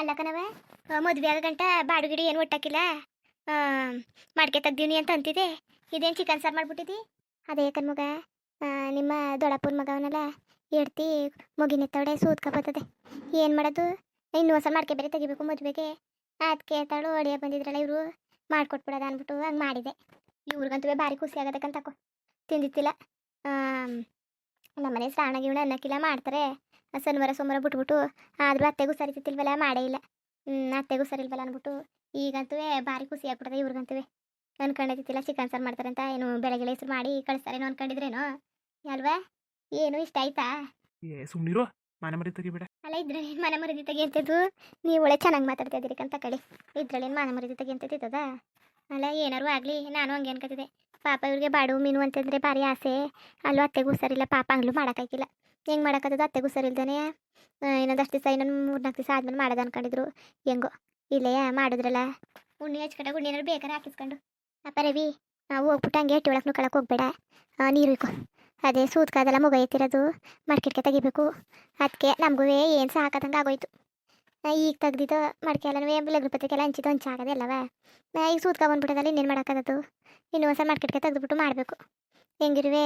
ಅಲ್ಲ ಕಣವ ಮದುವೆ ಆಗ ಗಂಟ ಬಾಡುಗಿಡಿ ಏನು ಒಟ್ಟಾಕಿಲ್ಲ. ಮಾಡ್ಕೆ ತೆಗ್ದೀನಿ ಅಂತ ಅಂತಿದೆ. ಇದೇನು ಚಿಕನ್ ಸಾರು ಮಾಡ್ಬಿಟ್ಟಿದ್ದಿ ಅದೇ ಕಣ್ಮಗ ನಿಮ್ಮ ದೊಡ್ಡಪ್ಪನ ಮಗವನಲ್ಲ ಎಡ್ತಿ ಮುಗಿನೆತ್ತವಡೆ ಸೂತ್ಕ ಬರ್ತದೆ. ಏನು ಮಾಡೋದು? ಇನ್ನೂ ಹೊಸ ಮಾಡ್ಕೆ ಬೇರೆ ತೆಗಿಬೇಕು ಮದುವೆಗೆ. ಅದಕ್ಕೆ ತಾಳು ಒಡೆಯ ಬಂದಿದ್ರಲ್ಲ ಇವರು, ಮಾಡ್ಕೊಟ್ಬಿಡೋದು ಅಂದ್ಬಿಟ್ಟು ಹಂಗೆ ಮಾಡಿದೆ. ಇವ್ರಿಗಂತೂ ಭಾರಿ ಖುಷಿ ಆಗದಕ್ಕಂತ ತಕೋ ತಿಂದಿತ್ತಿಲ್ಲ ನಮ್ಮನೆ ಶ್ರಾವಣ ಗಿವಣ ಅನ್ನಕ್ಕಿಲ್ಲ ಮಾಡ್ತಾರೆ. ಶನಿವಾರ ಸೋಮವಾರ ಬಿಟ್ಬಿಟ್ಟು ಆದರೂ ಅತ್ತೆಗೂ ಸರಿತಿತ್ತಿಲ್ವಲ್ಲ ಮಾಡೇ ಇಲ್ಲ. ಅತ್ತೆಗೂ ಸರಿಲ್ವಲ್ಲ ಅಂದ್ಬಿಟ್ಟು ಈಗಂತೂ ಭಾರಿ ಖುಷಿ ಆಗ್ಬಿಡ್ತದೆ ಇವ್ರಿಗಂತೂ ಅನ್ಕೊಂಡಿದ್ದಿಲ್ಲ ಚಿಕನ್ ಸಾರು ಮಾಡ್ತಾರಂತ ಏನು ಬೆಳಗ್ಗೆ ಹೆಸರು ಮಾಡಿ ಕಳಿಸ್ತಾರೇನೋ ಅನ್ಕೊಂಡಿದ್ರೇನೋ? ಅಲ್ವಾ? ಏನು ಇಷ್ಟ ಆಯ್ತಾ? ಏ ಸುಮ್ಮನಿರು ಮನೆ ಮರಿ ತೆಗಿಬೇಡ. ಅಲ್ಲ ಇದ್ರಲ್ಲಿ ಮನೆ ಮರಿದಿ ತೆಗಿಯಂಥದ್ದು ನೀವು ಒಳ್ಳೆ ಚೆನ್ನಾಗಿ ಮಾತಾಡ್ತಾ ಇದ್ದೀರಿ ಅಂತ ಕಳಿ. ಇದ್ರಲ್ಲಿ ಮನೆ ಮರಿದಿ ತೆಗಿಯಂಥದ್ದದ ಅಲ್ಲ ಏನಾರು ಆಗಲಿ ನಾನು ಹಂಗೆ ಅನ್ಕೋತಿದ್ದೆ ಪಾಪ ಇವ್ರಿಗೆ ಬಾಡು ಮೀನು ಅಂತಂದರೆ ಭಾರಿ ಆಸೆ. ಅಲ್ಲೂ ಅತ್ತೆಗೂ ಸರಿಲ್ಲ ಪಾಪ ಹಂಗ್ಲೂ ಮಾಡೋಕ್ಕಾಗಿಲ್ಲ ಹೆಂಗೆ ಮಾಡೋಕ್ಕತ್ತದ ಅತ್ತೆಗೂ ಸರಿಲ್ದೇನೆ ಇನ್ನೊಂದಷ್ಟು ದಿವಸ ಇನ್ನೊಂದು ಮೂರ್ನಾಲ್ಕು ದಿವಸ ಆದ್ಮೇಲೆ ಮಾಡೋದು ಅನ್ಕೊಂಡಿದ್ರು. ಹೆಂಗೋ ಇಲ್ಲೇ ಮಾಡಿದ್ರಲ್ಲ. ಉಣ್ಣಿ ಹಚ್ಕೊಂಡಾಗ ಉಣ್ಣಿ ಏನಾದ್ರು ಬೇಕಾದ್ರೆ ಹಾಕಿಸ್ಕೊಂಡು. ಅಪ್ಪ ರವಿ ನಾವು ಹೋಗ್ಬಿಟ್ಟು ಹಂಗೆ ಎಟ್ಟಿ ಒಳಗೆ ನುಕ್ಕಳಕ್ಕೆ ಹೋಗ್ಬೇಡ. ನೀರು ಇಕ್ಕೋ ಅದೇ ಸೂತ್ಕಾದೆಲ್ಲ ಮುಗ ಎತ್ತಿರೋದು ಮಡ್ಕಿಟ್ಕೆ ತೆಗಿಬೇಕು. ಅದಕ್ಕೆ ನಮಗೂ ಏನು ಸಾಕದಂಗೆ ಆಗೋಯ್ತು. ನಾ ಈಗ ತೆಗ್ದಿದ್ದು ಮಡಿಕೆ ಎಲ್ಲ ಹಂಚಿದ್ದು ಹಂಚಾಗದೆ ನಾ ಈಗ ಸೂತ್ಕ ಬಂದ್ಬಿಟ್ಟದಲ್ಲ ಇನ್ನೇನು ಮಾಡೋಕ್ಕಾಗದು ಇನ್ನು ಹೊಸ ಮಡ್ಕಿಟ್ಕೆ ತೆಗೆದ್ಬಿಟ್ಟು ಮಾಡಬೇಕು. ಹೆಂಗಿರುವೆ?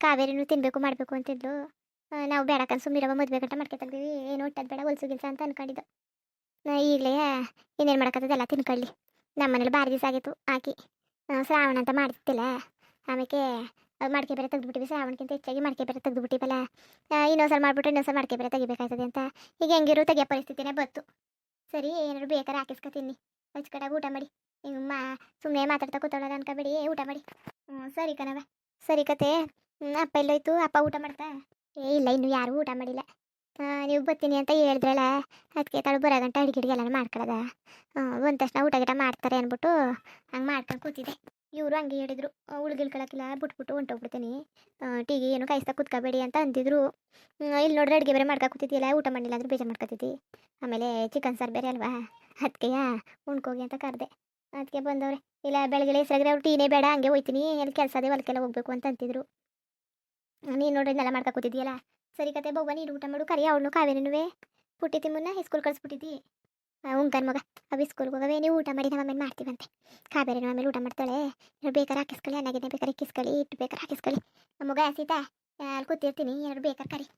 ಕಾವೇರಿನೂ ತಿನ್ನಬೇಕು ಮಾಡಬೇಕು ಅಂತಿದ್ಲು. ಆ, ನಾವು ಬೇಡಕ್ಕಂತ ಸುಮ್ಮನಿರವ ಮದುವೆ ಗಂಟ ಮಾಡ್ಕೊತಂದೀವಿ ಏನು ಒಟ್ಟದು ಬೇಡ, ಹೊಲ್ಸು ಗಿಲ್ಸ ಅಂತ ಅನ್ಕೊಂಡಿದ್ದು. ಈಗಲೇ ಇನ್ನೇನು ಮಾಡೋಕ್ಕತ್ತದ ಎಲ್ಲ ತಿನ್ಕೊಳ್ಳಿ. ನಮ್ಮನೇಲಿ ಭಾರಿ ದಿವಸ ಆಗಿತ್ತು ಹಾಕಿ ಶ್ರಾವಣ ಅಂತ ಮಾಡ್ತಿಲ್ಲ ಆಮೇಲೆ ಮಡಿಕೆ ಬೇರೆ ತೆಗೆದುಬಿಟ್ಟಿವಿ, ಶ್ರಾವಣಕ್ಕಿಂತ ಹೆಚ್ಚಾಗಿ ಮಡಿಕೆ ಬೇರೆ ತೆಗೆದುಬಿಟ್ಟಿವಲ್ಲ. ಇನ್ನೊಂದ್ಸಲ ಮಾಡ್ಬಿಟ್ಟು ಇನ್ನೊಂದ್ಸಲ ಮಡಿಕೆ ಬೇರೆ ತೆಗಿಬೇಕಾಯ್ತದೆ ಅಂತ. ಈಗ ಹೆಂಗಿರು ತೆಗಿಯೋ ಪರಿಸ್ಥಿತಿನೇ ಬತ್ತು ಸರಿ, ಏನಾದ್ರು ಬೇಕಾದ್ರೆ ತಿನ್ನಿ. ಹಚ್ಕಟಾಗ ಊಟ ಮಾಡಿ. ಹಿಂಗೆ ಸುಮ್ಮನೆ ಮಾತಾಡ್ತಾ ಕೂತಾಳಲ್ಲ ಅನ್ಕೋಬೇಡಿ ಊಟ ಮಾಡಿ. ಹ್ಞೂ ಸರಿ ಕಣವ ಸರಿ ಕತೆ ಅಪ್ಪ ಎಲ್ಲೋಯ್ತು, ಅಪ್ಪ ಊಟ ಮಾಡ್ತಾ? ಏ, ಇಲ್ಲ, ಇನ್ನು ಯಾರು ಊಟ ಮಾಡಿಲ್ಲ. ನೀವು ಬರ್ತೀನಿ ಅಂತ ಹೇಳಿದ್ರಲ್ಲ ಅದಕ್ಕೆ ತಾಳು ಬರೋ ಗಂಟೆ ಅಡುಗೆ ಅಡುಗೆ ಎಲ್ಲ ಮಾಡ್ಕೊಳ್ಳೋದ ಒಂದು ತಕ್ಷಣ ಊಟ ಗಿಟ ಮಾಡ್ತಾರೆ ಅಂದ್ಬಿಟ್ಟು ಹಂಗೆ ಮಾಡ್ಕೊಂಡು ಕೂತಿದ್ದೆ. ಇವರು ಹಂಗೆ ಹೇಳಿದ್ರು. ಉಳ್ಗಿಳ್ಕೊಳಕ್ಕಿಲ್ಲ ಬಿಟ್ಬಿಟ್ಟು ಹೊಂಟೋಗ್ಬಿಡ್ತೀನಿ. ಟೀಗೆ ಏನು ಕಾಯಿಸ್ತಾ ಕೂತ್ಕೋಬೇಡಿ ಅಂತ ಅಂದಿದ್ರು. ಇಲ್ಲಿ ನೋಡ್ರಿ ಅಡುಗೆ ಬೇರೆ ಮಾಡ್ಕೊ ಕೂತಿದ್ದಿಲ್ಲ ಊಟ ಮಾಡಿಲ್ಲ ಅಂದ್ರೆ ಬೇಜಾರು ಮಾಡ್ಕೊತಿದ್ದಿ. ಆಮೇಲೆ ಚಿಕನ್ ಸಾರು ಬೇರೆ ಅಲ್ವಾ? ಅದಕ್ಕೆ ಉಣ್ಕೋಗಿ ಅಂತ ಕರೆದೆ. ಅದಕ್ಕೆ ಬಂದವ್ರೆ, ಇಲ್ಲ, ಬೆಳಗ್ಗೆ ಹೆಸರಾಗ್ರೆ ಅವ್ರು ಟೀನೇ ಬೇಡ, ಹಂಗೆ ಹೋಯ್ತೀನಿ, ಎಲ್ಲಿ ಕೆಲಸ ಅದೇ ಹೊಲಕ್ಕೆಲ್ಲ ಹೋಗ್ಬೇಕು ಅಂತ ಅಂತಿದ್ರು. ನೀನು ನೋಡ್ರಿ ನೆಲ ಮಾಡ್ಕೊ ಕೂತಿದ್ಯಲ್ಲ? ಸರಿ ಕತೆ, ಬವ್ವ, ನೀನು ಊಟ ಮಾಡು ಕರಿ ಅವಳು ಕಾವೇರಿನುವೆ. ಪುಟ್ಟಿ ಮುನ್ನ ಸ್ಕೂಲ್ ಕಳಿಸ್ಬಿಟ್ಟಿದ್ದಿ. ಉಂಕನ್ ಮಗ, ಅವ್ ಸ್ಕೂಲ್ಗೆ ಹೋಗವೆ, ನೀವು ಊಟ ಮಾಡಿ, ನಮ್ಮ ಆಮೇಲೆ ಮಾಡ್ತೀವಂತೆ. ಕಾವೇರಿನ ಆಮೇಲೆ ಊಟ ಮಾಡ್ತಾಳೆ. ಏನಾರು ಬೇಕಾರೆ ಹಾಕಿಸ್ಕೊಳ್ಳಿ ಅನ್ನಾಗಿದ್ದೆ ಬೇಕಾರೆ ಕಿಸ್ಕೊಳ್ಳಿ ಇಟ್ಟು ಬೇಕಾರೆ ಹಾಕಿಸ್ಕೊಳ್ಳಿ. ಮಗ, ಸೀತಾ ಅಲ್ಲಿ ಕೂತಿರ್ತೀನಿ ಏನಾರು ಬೇಕಾರೆ ಕರಿ.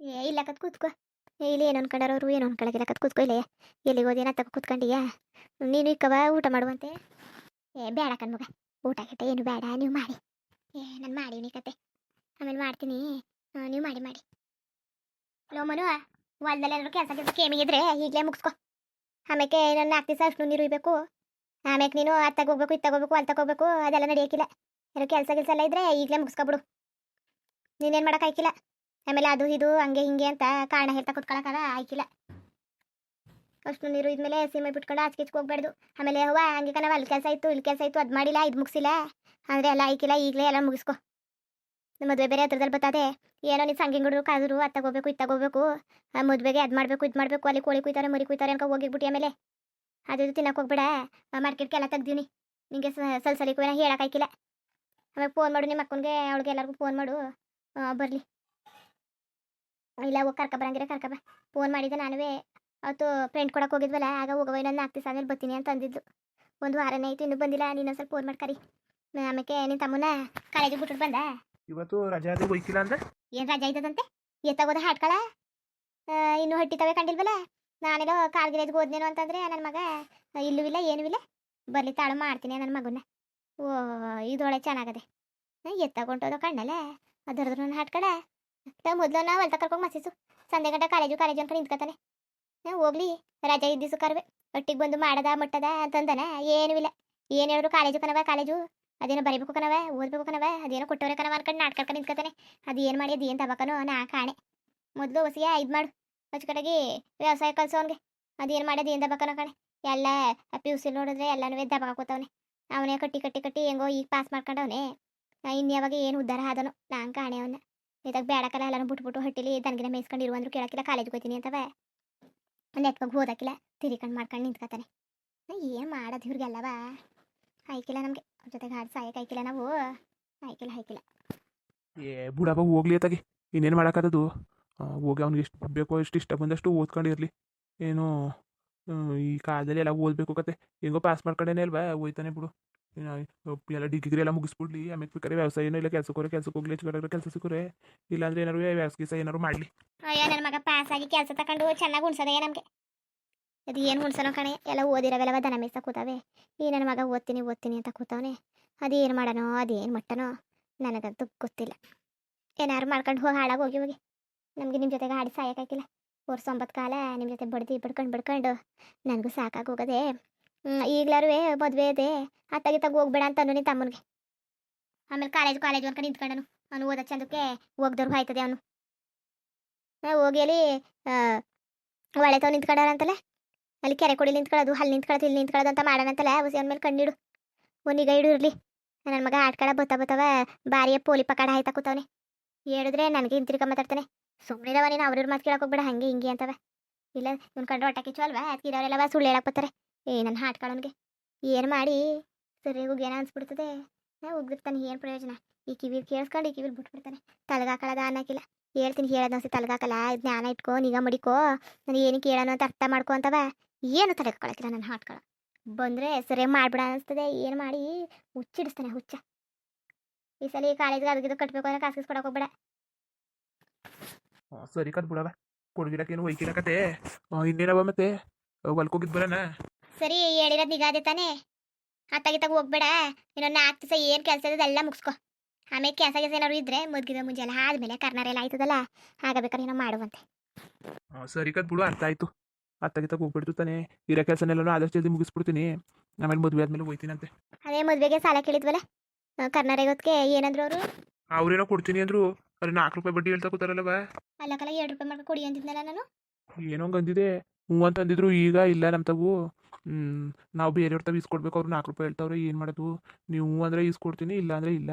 ಏ, ಇಲ್ಲ ಕತ್ ಕೂತ್ಕೋ. ಇಲ್ಲಿ ಏನು ಅನ್ಕೊಂಡಾರವ್ರು ಏನು ಅನ್ಕೊಳಗಿಲ್ಲ, ಕತ್ ಕೂತ್ಕೋ ಇಲ್ಲೇ. ಎಲ್ಲಿಗೆ ಹೋದೇನ ತಗೋ ಕೂತ್ಕೊಂಡಿಯಾ? ನೀನು ಇಕ್ಕವ, ಊಟ ಮಾಡುವಂತೆ. ಏ, ಬೇಡ ಕಣ್ಮಗ, ಊಟ ಗಿಟ್ಟ ಏನು ಬೇಡ, ನೀವು ಮಾಡಿ. ಏ, ನಾನು ಮಾಡೀನಿ ಕತೆ. ಆಮೇಲೆ ಮಾಡ್ತೀನಿ. ನೀವು ಮಾಡಿ ಮಾಡಿ. ಹಲೋ ಮನು, ಹೊಲ್ದಲ್ಲಿ ಏನಾದ್ರು ಕೆಲಸ ಕೆಲಸ ಕೇಮಿಗಿದ್ರೆ ಈಗಲೇ ಮುಗಿಸ್ಕೊ. ಆಮೇಲೆ ಇನ್ನೊಂದು ನಾಲ್ಕು ದಿವಸ ಅಷ್ಟು ನೀರು ಇರಬೇಕು ಆಮೇಲೆ ನೀನು ಅತ್ತಾಗ ಹೋಗ್ಬೇಕು ಇತ್ತಾಗ ಹೋಗ್ಬೇಕು ಅಲ್ಲಿ ಹೋಗ್ಬೇಕು ಅದೆಲ್ಲ ನಡೆಯೋಕ್ಕಿಲ್ಲ ಏನೋ ಕೆಲಸ ಕೆಲಸ ಎಲ್ಲ ಇದ್ರೆ ಈಗಲೇ ಮುಗಿಸ್ಕೊಬಿಡು. ನೀನೇನು ಮಾಡೋಕ್ಕಾಯ್ಕಿಲ್ಲ ಆಮೇಲೆ ಅದು ಇದು, ಹಂಗೆ ಹಿಂಗೆ ಅಂತ ಕಾರಣ ಹೇಳ್ತಾ ಕುತ್ಕೊಳಕ್ಕಾಗ ಆಯ್ಕಿಲ್ಲ. ಅಷ್ಟು ನೀರು ಇದ್ಮೇಲೆ ಸೀಮೆ ಬಿಟ್ಕೊಂಡು ಆಚೆ ಈಚೆಗೆ ಹೋಗ್ಬಾರ್ದು. ಆಮೇಲೆ ಹೂವ ಹಂಗೆ ಕಣವ ಅಲ್ಲಿ ಕೆಲಸ ಇತ್ತು, ಇಲ್ಲಿ ಕೆಲಸ ಇತ್ತು, ಅದು ಮಾಡಿಲ್ಲ, ಇದು ಮುಗಿಸಿಲ್ಲ. ಅಂದರೆ ಎಲ್ಲ ಆಯ್ಕಿಲ್ಲ, ಈಗಲೇ ಎಲ್ಲ ಮುಗಿಸ್ಕೊ. ನಮ್ಮ ಮದುವೆ ಬೇರೆ ಹತ್ರದಲ್ಲಿ ಬರ್ತದೆ ಏನೋ ನೀನು ಸಂಗಿಂಗ್ ಹುಡುಗರು ಕಾದ್ರು ಅತ್ತಾಗ ಹೋಗ್ಬೇಕು, ಇತ್ತಾಗ ಹೋಗ್ಬೇಕು. ಮದುವೆಗೆ ಅದು ಮಾಡಬೇಕು, ಇದು ಮಾಡಬೇಕು, ಅಲ್ಲಿ ಕೋಳಿ ಕುಯ್ತಾರೆ, ಮರಿ ಕುಯ್ತಾರೆ ಅನ್ಕೊ ಹೋಗಿಬಿಟ್ಟು ಆಮೇಲೆ ಅದು ಇದು ತಿನ್ನಕ್ಕೆ ಹೋಗ್ಬೇಡ. ಮಾರ್ಕೆಟ್ಗೆಲ್ಲ ತೆಗ್ದೀನಿ. ನಿಂಗೆ ಸಲ್ಸಲಿಕ್ಕೂ ಏನೋ ಹೇಳೋಕ್ಕಾಯ್ಕಿಲ್ಲ ಆಮೇಲೆ ಫೋನ್ ಮಾಡು ನಿಮ್ಮ ಅಕ್ಕನಿಗೆ, ಅವಳಿಗೆ ಎಲ್ಲರಿಗೂ ಫೋನ್ ಮಾಡು. ಬರಲಿ. ಇಲ್ಲ, ಹೋಗಿ ಕರ್ಕ ಬರಂಗಿರ, ಕರ್ಕ ಬಾ. ಫೋನ್ ಮಾಡಿದ್ದೆ ನಾನುವೇ. ಅವತ್ತು ಫ್ರೆಂಡ್ ಕೊಡಕ್ಕೆ ಹೋಗಿದ್ವಲ್ಲ, ಆಗ ಹೋಗವ ಇನ್ನೊಂದು ನಾಲ್ಕು ದಿವಸ ಆದ್ಮೇಲೆ ಬರ್ತೀನಿ ಅಂತ ಅಂದಿದ್ದು ಒಂದು ವಾರನೇ ಆಯಿತು, ಇನ್ನೂ ಬಂದಿಲ್ಲ, ನೀನು ಸ್ವಲ್ಪ ಫೋನ್ ಮಾಡಿ ಕರಿ. ಆಮೇಲೆ ನಿನ್ನ ತಮ್ಮನ ಕಾಲೇಜಿಗೆ ಬಿಟ್ಟು ಬಂದ? ಇವತ್ತು ರಜಾ ಅದು ಹೋಯ್ಕಿಲ್ಲ ಅಂದ್ರೆ? ಏನ್ ರಜಾ ಇದ್ದದಂತೆ ಎತ್ತಾಗೋದ ಹಾಟ್ಕಳ ಇನ್ನು ಹಟ್ಟಿತವೆ ಕಂಡಿಲ್ವಲ್ಲ? ನಾನೆಲ್ಲೋ ಕಾರ್ಗಿರೇಜ್ಗೆ ಹೋದ್ನೇನೋ ಅಂತಂದ್ರೆ ನನ್ನ ಮಗ ಇಲ್ಲೂ ಇಲ್ಲ, ಏನೂ ಇಲ್ಲ. ಬರ್ಲಿ ತಾಳು ಮಾಡ್ತೀನಿ ನನ್ನ ಮಗನ್ನ ಓ ಇದೊಳೆ ಚೆನ್ನಾಗದೆ. ಎತ್ತಾಗೊಂಟೋದ ಕಣ್ಣಲ್ಲ? ಅದರದ್ರ ನನ್ನ ಹಾಟ್ಕಳ ಮೊದ್ಲು ನಾವು ಹೊಲ್ತ ಕರ್ಕೊಂಡು ಮಸಿಸು. ಸಂಜೆ ಗಂಟೆ ಕಾಲೇಜು ಕಾಲೇಜು ಅನ್ಕೊಂಡು ನಿಂತ್ಕೊತಾನೆ. ಹೋಗ್ಲಿ, ರಜಾ ಇದ್ದಿಸು ಕರ್ವೆ. ಒಟ್ಟಿಗೆ ಬಂದು ಮಾಡದ, ಮಟ್ಟದ ಅಂತಂದನ? ಏನೂ ಇಲ್ಲ. ಏನು ಹೇಳಿದ್ರು ಕಾಲೇಜು ಕನವ ಕಾಲೇಜು? ಅದೇನೋ ಬರೀಬೇಕು ಕಣವ ಓದ್ಬೇಕು ಕಣವ ಅದೇನೋ ಕೊಟ್ಟವ್ರೆ ಕಣವ ಅನ್ಕೊಂಡು ನಾಟಕ ನಿಂತ್ಕೊತಾನೆ. ಅದು ಏನು ಮಾಡಿ ಅದು ಏನು ತಗೋಕನೋ ನಾ ಕಾಣೆ. ಮೊದಲು ಹೊಸಿಗೆ ಇದು ಮಾಡು. ಅಚ್ಚುಕಡೆಗೆ ವ್ಯವಸಾಯ ಕಲ್ಸೋನ್ಗೆ ಅದೇನು ಮಾಡಿ ಅದು ಏನು ದಬಕನೋ ಕಣೆ. ಎಲ್ಲ ಪಿ ಯು ಸಿ ನೋಡಿದ್ರೆ ಎಲ್ಲನೂ ದಬಕ ಕೂತವನೆ ಅವನೇ ಕಟ್ಟಿ ಕಟ್ಟಿ ಕಟ್ಟಿ ಹೆಂಗೋ ಈಗ ಪಾಸ್ ಮಾಡ್ಕೊಂಡವನೆ. ಇನ್ಯಾವಾಗ ಏನು ಉದ್ದಾರ ಆದನು ನಾನು ಕಾಣೆ ಅವನ್ನ ಇದಾಗ ಬೇಡಕಲ್ಲ ಎಲ್ಲನೂ ಬಿಟ್ಬಿಟ್ಟು ಹಟ್ಟಿಲಿ ದನಗಿನ ಮೇಯಿಸ್ಕೊಂಡಿರು ಇರುವಂದ್ರು ಕೇಳಕ್ಕಿಲ್ಲ ಕಾಲೇಜ್ಗೆ ಹೋಗ್ತೀನಿ ಅಂತವ. ನೆಟ್ವಾಗ ಓದಕ್ಕಿಲ್ಲ ತಿರಿಕಂಡು ಮಾಡ್ಕೊಂಡು ನಿಂತ್ಕೊತಾನೆ. ಏನು ಮಾಡೋದು ಇವ್ರಿಗೆಲ್ಲವ? ಆಯ್ಕಿಲ್ಲ ನಮಗೆ. ಅವ್ರ ಜೊತೆಗೆ ಹಾಡು ಸಾಯಕ್ಕೆ ಆಯ್ಕಿಲ್ಲ ನಾವು. ಆಯ್ಕಿಲ್ಲ ಆಯ್ಕಿಲ್ಲ ಏ ಬುಡಪ್ಪ ಹೋಗ್ಲಿ ಅತ್ತಾಗೆ. ಇನ್ನೇನು ಮಾಡೋಕ್ಕದು ಹೋಗಿ ಅವ್ನಿಗೆ ಎಷ್ಟು ಬೇಕೋ ಎಷ್ಟು ಇಷ್ಟ ಬಂದಷ್ಟು ಓದ್ಕೊಂಡಿರಲಿ. ಏನು ಈ ಕಾಲದಲ್ಲಿ ಎಲ್ಲ ಓದಬೇಕು ಕತೆ. ಹೆಂಗೋ ಪಾಸ್ ಮಾಡ್ಕೊಂಡೇನೆ ಅಲ್ವಾ? ಹೋಯ್ತಾನೆ ಬಿಡು. ಎಲ್ಲ ಡಿಗ್ರಿ ಎಲ್ಲ ಮುಗಿಸ್ಬಿಡ್ಲಿ. ಆಮೇಲೆ ಬೇಕಾದ್ರೆ ವ್ಯವಸಾಯನೂ ಇಲ್ಲ ಕೆಲ್ಸಕ್ಕೆ ಹೋದ್ರೆ ಕೆಲ್ಸಕ್ಕೆ ಹೋಗ್ಲಿ ಹೆಚ್ಚು ಕೆಲಸ ಸಿಕ್ಕರೆ. ಇಲ್ಲಾಂದ್ರೆ ಏನಾರು ವ್ಯವಸಾಯ ಏನಾರು ಮಾಡಲಿ. ಅಯ್ಯೋ ನನ್ನ ಮಗ ಪಾಸ್ ಆಗಿ ಕೆಲಸ ತಗೊಂಡು ಚೆನ್ನಾಗಿ ಉಣ್ಸೋದಯ್ಯ ನಮಗೆ. ಅದು ಏನು ಉಣ್ಸೋನೋ ಕಣೆ? ಎಲ್ಲ ಓದಿರವೆಲ್ಲವ ದನ ಮೇಸ ಕೂತಾವೆ. ಈ ನನ್ನ ಮಗ ಓದ್ತೀನಿ ಓದ್ತೀನಿ ಅಂತ ಕೂತವನೆ. ಅದೇನು ಮಾಡೋನೋ, ಅದೇನು ಮಟ್ಟನೋ? ನನಗಂತೂ ಗೊತ್ತಿಲ್ಲ. ಏನಾರು ಮಾಡ್ಕೊಂಡು ಹೋಗಿ ಹಾಳಾಗಿ ಹೋಗಿ ಹೋಗಿ. ನಮಗೆ ನಿಮ್ಮ ಜೊತೆಗೆ ಆಡಿ ಸಾಯೋಕ್ಕಾಗಿಲ್ಲ. ವರ್ಷ ಒಂಬತ್ತು ಕಾಲ ನಿಮ್ಮ ಜೊತೆ ಬಡ್ದು, ಬಡ್ಕೊಂಡು ಬಡ್ಕೊಂಡು ನನಗೂ ಸಾಕಾಗಿ ಹೋಗೋದೆ. ಈಗಲಾರು ಮದುವೆ ಇದೆ. ಅತ್ತಾಗಿತ್ತಾಗ ತಗ ಹೋಗ್ಬೇಡ ಅಂತ ಅನ್ನು ನಿನ್ನ ತಮ್ಮನಿಗೆ. ಆಮೇಲೆ ಕಾಲೇಜ್ ಕಾಲೇಜ್ ಅನ್ಕೊಂಡು ನಿಂತ್ಕೊಂಡನು. ಅವನು ಓದ ಚಂದಕ್ಕೆ ಹೋಗ್ದವ್ರು ಆಯ್ತದೆ ಅವನು. ಹೋಗಿ ಅಲ್ಲಿ ಒಳ್ಳೆತವ್ ತಾವ್ ನಿಂತ್ಕೊಂಡಾರಂತಲ್ಲ ಅಲ್ಲಿ ಕೆರೆ ಕೊಡಿ ನಿಂತ್ಕೊಳ್ಳೋದು, ಅಲ್ಲಿ ನಿಂತ್ಕೊಳ್ಳೋದು, ಇಲ್ಲಿ ನಿಂತ್ಕೊಳ್ಳೋದು ಅಂತ ಮಾಡೋಣಂತಲ್ಲ ಹುಸಿ ಮೇಲೆ ಕಣ್ಣಿಡು. ಒಂದೀಗ ಇಡು ಇರಲಿ. ನನ್ನ ಮಗ ಆಟ್ಕಳ ಬತ್ತ ಬತ್ತವ ಬಾರಿಯ ಪೋಲಿ ಪಕಾಡ ಆಯ್ತಾ ಕೂತವನೆ. ಹೇಳಿದ್ರೆ ನನಗೆ ಹಿಂತಿರ್ಕ ಮಾತಾಡ್ತಾನೆ. ಸುಮ್ಮನಿರವ ನೀನು ಅವ್ರವ್ರ ಮಾತು ಕೇಳಕ್ಕೆ ಹೋಗ್ಬೇಡ, ಹಂಗೆ ಹಿಂಗೆ ಅಂತವ. ಇಲ್ಲ, ಇವ್ನ ಕಂಡು ಹೊಟ್ಟೆ ಕಿಚ್ಚು ಅಲ್ವಾ? ಅದಕ್ಕಿರೋರೆಲ್ಲವ ಸುಳ್ಳು ಹೇಳಕ್ಕೆ ಬರ್ತಾರೆ. ಏ, ನನ್ನ ಹಾಟ್ಕೊಳ್ಳೋನ್ಗೆ ಏನು ಮಾಡಿ? ಸರಿ ಏನೋ ಅನ್ಸ್ಬಿಡ್ತದೆ? ಉಗ್ದಿರ್ತಾನೆ ಏನು ಪ್ರಯೋಜನ? ಈ ಕಿವಿ ಕೇಳಿಸ್ಕೊಂಡು, ಈ ಕಿವಿಲ್ ಬಿಟ್ಬಿಡ್ತಾನೆ. ತಲೆಗಾಕಳದ ಅನ್ನಕ್ಕಿಲ್ಲ ಹೇಳ್ತೀನಿ, ಹೇಳೋದು ಅನ್ಸಿ ತಲೆಗಾಕಲ್ಲ ಜ್ಞಾನ ಇಟ್ಕೋ, ನಿಗಾ ಮಡಿಕೋ. ನನಗೆ ಏನು ಕೇಳೋಣ ಅಂತ ಅರ್ಥ ಮಾಡ್ಕೊ ಅಂತವ. ಏನು ಕಳಕಿಲ್ಲ ನನ್ನ ಹಾಟ್ಕೊಳ ಬಂದರೆ ಸರಿ ಮಾಡ್ಬಿಡ ಅನಿಸ್ತದೆ ಏನು ಮಾಡಿ? ಹುಚ್ಚಿಡಿಸ್ತಾನೆ ಹುಚ್ಚ. ಈ ಸಲ ಕಾಲೇಜ್ಗೆ ಅದಕ್ಕಿದು ಕಟ್ಟಬೇಕು ಅಂದ್ರೆ ಕಾಸು ಕೊಡಕ್ಕೆ ಹೋಗ್ಬೇಡ. ಸರಿ ಕದ್ ಬಿಡವ. ಕೊಡ್ಗಿಡಕ್ಕೇನು ಒಯ್ಕಿಡಕತೆ ಇನ್ನೇನವ ಮತ್ತೆ? ಹೊಲ್ಕೋಗಿದ್ ಬರೋಣ. ಸರಿ ಹೇಳಿರೋದು ನಿಗಾದೆ ತಾನೇ. ಅತ್ತಾಗಿ ತಗ ಹೋಗ್ಬೇಡ. ಇನ್ನೊಂದು ನಾಲ್ಕು ದಿವಸ ಏನು ಕೆಲಸ ಇದೆ ಎಲ್ಲ ಮುಗಿಸ್ಕೊ. ಆಮೇಲೆ ಕೆಲಸ ಕೆಲಸ ಏನಾದ್ರು ಇದ್ರೆ ಮುದ್ಗಿದ ಮುಂಜಾನೆ ಆದ್ಮೇಲೆ ಕರ್ನಾರ ಎಲ್ಲ ಆಯ್ತದಲ್ಲ? ಆಗಬೇಕಾದ್ರೆ ಏನೋ ಮಾಡುವಂತೆ. ಸರಿ ಕದ್ ಬಿಡು ಅರ್ಥ ಆಯ್ತು. ಅತ್ತಾಗಿತ್ತಾಗ ಹೋಗ್ಬಿಡ್ತು ಇರ ಇರೋ ಕೆಲಸನೆಲ್ಲನೂ ಆದಷ್ಟು ಜಲ್ದಿ ಮುಗಿಸ್ಬಿಡ್ತೀನಿ. ಆಮೇಲೆ ಮದುವೆ ಆದ್ಮೇಲೆ ಹೋಯ್ತೀನಂತೆ. ಅದೇ ಮದುವೆಗೆ ಸಾಲ ಕೇಳಿದ್ವಲ್ಲ? ಕರ್ನಾಟಕ ಹೊತ್ತಿಗೆ ಏನಂದ್ರು ಅವರು? ಅವ್ರೇನೋ ಕೊಡ್ತೀನಿ ಅಂದ್ರು. ಅಲ್ಲಿ ನಾಲ್ಕು ರೂಪಾಯಿ ಬಡ್ಡಿ ಹೇಳ್ತಾ ಕೂತಾರಲ್ಲವ ಅಲ್ಲಕಲ್ಲ ಎರಡು ರೂಪಾಯಿ ಮಾಡ್ಕೊ ಕೊಡಿ ಅಂತಿದ್ನಲ್ಲ ನಾನು. ಏನೋ ಅಂದಿದೆ. ಹ್ಞೂ ಅಂತ ಅಂದಿದ್ರು ಈಗ ಇಲ್ಲ ನಮ್ಮ ತಗು ಹ್ಮ್, ನಾವು ಬೇರೆಯವ್ರ ತಾವು ಇಸ್ಕೊಡ್ಬೇಕು ಅವ್ರು ನಾಲ್ಕು ರೂಪಾಯಿ ಹೇಳ್ತಾವ್ರೆ ಏನು ಮಾಡೋದು? ನೀವು ಅಂದರೆ ಇಸ್ಕೊಡ್ತೀನಿ ಇಲ್ಲ ಅಂದರೆ ಇಲ್ಲ.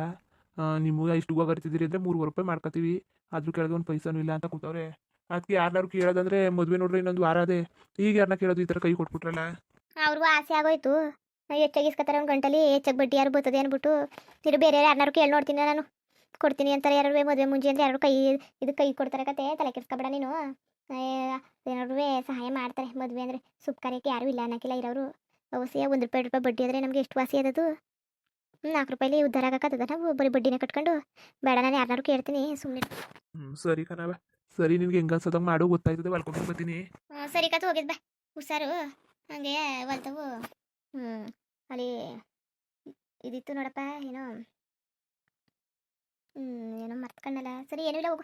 ನಿಮಗೆ ಇಷ್ಟು ಹೋಗರ್ತಿದ್ದೀರಿ ಅಂದರೆ ಮೂರುವರೆ ರೂಪಾಯಿ ಮಾಡ್ಕೊತೀವಿ ಅದ್ರ ಕೆಳಗೆ ಒಂದು ಪೈಸಾನು ಇಲ್ಲ ಅಂತ ಕೂತವ್ರೆ. ಅದಕ್ಕೆ ಯಾರನ್ನಾರು ಕೇಳೋದಂದ್ರೆ ಮದುವೆ ನೋಡ್ರಿ ಇನ್ನೊಂದು ವಾರ ಅದೇ. ಈಗ ಯಾರನ್ನ ಕೇಳೋದು ಈ ತರ ಕೈ ಕೊಟ್ಬಿಟ್ರಲ್ಲ? ಅವ್ರಿಗೂ ಆಸೆ ಆಗೋಯ್ತು. ಹೆಚ್ಚಾಗಿ ಇಸ್ಕೊತಾರೆ ಒಂದು ಗಂಟಲಿ ಹೆಚ್ಚಾಗಿ ಬಡ್ಡಿ ಯಾರು ಬರ್ತದೆ ಅಂದ್ಬಿಟ್ಟು ತಿರು ಬೇರೆ ಯಾರನ್ನಾರು ಕೇಳಿ ನೋಡ್ತೀನಿ ನಾನು. ಕೊಡ್ತೀನಿ ಅಂತಾರೆ ಯಾರು ಮದುವೆ ಮುಂಜಿ ಅಂದ್ರೆ ಯಾರು ಕೈ ಇದು ಕೈ ಕೊಡ್ತಾರೆ ಕತೆ ತಲೆ ಕೆಡ್ಸ್ಕೊಬೇಡ ನೀನು. ಏನಾದ್ರು ಸಹಾಯ ಮಾಡ್ತಾರೆ ಮದುವೆ ಅಂದ್ರೆ. ಸುಪ್ ಕರೆಯಕ್ಕೆ ಯಾರು ಇಲ್ಲ ಅನ್ನಕ್ಕಿಲ್ಲ ಇರೋರು ಅವಶ್ಯ ಒಂದು ರೂಪಾಯಿ ರೂಪಾಯಿ ಬಡ್ಡಿ ಆದರೆ ನಮಗೆ ಎಷ್ಟು ವಾಸಿ ಅದದು ನಾಲ್ಕು ರೂಪಾಯಿಲಿ ಉದ್ಧಾರ ಆಗಕ್ಕತ್ತದ ನಾವು ಬರೀ ಬಡ್ಡಿನ ಕಟ್ಕೊಂಡು. ಬೇಡ ನಾನು ಯಾರನ್ನಾರು ಕೇಳ್ತೀನಿ ಸುಮ್ಮನೆ ಸರಿ ಕಣವ ಸರಿ, ನಿನ್ಗೆ ಹೆಂಗ ಅನ್ಸೋದಂಗೆ ಮಾಡು, ಗೊತ್ತಾಯ್ತದೆ ಹೊಲ್ಕೊಂಡು ಬರ್ತೀನಿ. ಸರಿ, ಕತ್ ಹೋಗಿದ್ ಬಾ. ಹುಷಾರು. ಹಂಗೆ ಹೊಲ್ತವು ಹ್ಮ್, ಅಲ್ಲಿ ಇದಿತ್ತು ನೋಡಪ್ಪ, ಏನೋ. ಹ್ಮ್, ಏನೋ ಮರ್ತ್ಕೊಂಡಲ್ಲ. ಸರಿ, ಏನಿಲ್ಲ, ಹೋಗು.